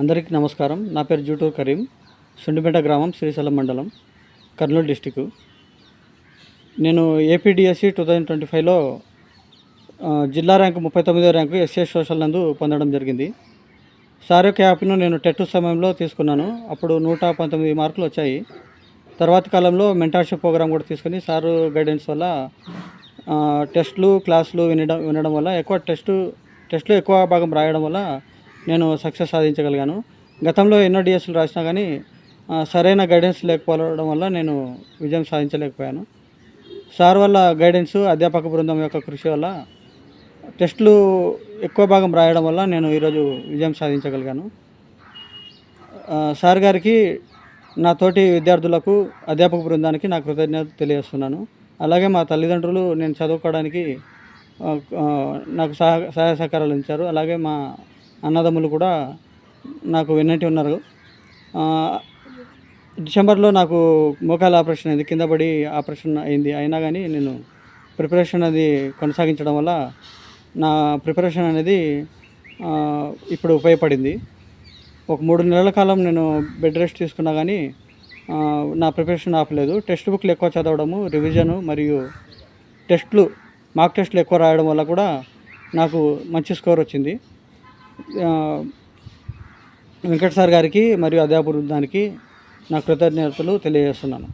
అందరికీ నమస్కారం. నా పేరు జూటూర్ కరీం. సుండిపేట గ్రామం శ్రీశైలం మండలం కర్నూలు డిస్టిక్ నేను ఏపీడిఎస్సి టూ థౌజండ్ ట్వంటీ ఫైవ్లో జిల్లా ర్యాంకు ముప్పై తొమ్మిదో ర్యాంకు ఎస్ఎస్ సోషల్ నందు పొందడం జరిగింది. సార్ యాప్ను నేను టెట్ సమయంలో తీసుకున్నాను. అప్పుడు నూట పంతొమ్మిది మార్కులు వచ్చాయి. తర్వాత కాలంలో మెంటార్షిప్ ప్రోగ్రామ్ కూడా తీసుకుని సారు గైడెన్స్ వల్ల టెస్ట్లు టెస్టులు క్లాసులు వినడం వినడం వల్ల ఎక్కువ టెస్టు టెస్ట్లో ఎక్కువ భాగం రాయడం వల్ల నేను సక్సెస్ సాధించగలిగాను. గతంలో ఎన్నో డిఎస్లు రాసినా కానీ సరైన గైడెన్స్ లేకపోవడం వల్ల నేను విజయం సాధించలేకపోయాను. సార్ వల్ల గైడెన్స్ అధ్యాపక బృందం యొక్క కృషి వల్ల టెస్టులు ఎక్కువ భాగం రాయడం వల్ల నేను ఈరోజు విజయం సాధించగలిగాను. సార్ గారికి నా తోటి విద్యార్థులకు అధ్యాపక బృందానికి నా కృతజ్ఞత తెలియజేస్తున్నాను. అలాగే మా తల్లిదండ్రులు నేను చదువుకోవడానికి నాకు సహాయ సహాయ సహకారాలు ఇచ్చారు అలాగే మా అన్నదమ్ములు కూడా నాకు వెన్నటి ఉన్నారు. డిసెంబర్లో నాకు మోకాల ఆపరేషన్ అయింది కింద పడి ఆపరేషన్ అయింది. అయినా కానీ నేను ప్రిపరేషన్ అది కొనసాగించడం వల్ల నా ప్రిపరేషన్ అనేది ఇప్పుడు ఉపయోగపడింది. ఒక మూడు నెలల కాలం నేను బెడ్ రెస్ట్ తీసుకున్నా కానీ నా ప్రిపరేషన్ ఆపలేదు. టెక్స్ట్ బుక్లు ఎక్కువ చదవడము రివిజను మరియు టెస్ట్లు మాక్ టెస్ట్లు ఎక్కువ రాయడం వల్ల కూడా నాకు మంచి స్కోర్ వచ్చింది. వెంకట సార్ గారికి మరియు అధ్యాపక బృందానికి నా కృతజ్ఞతలు తెలియజేస్తున్నాను.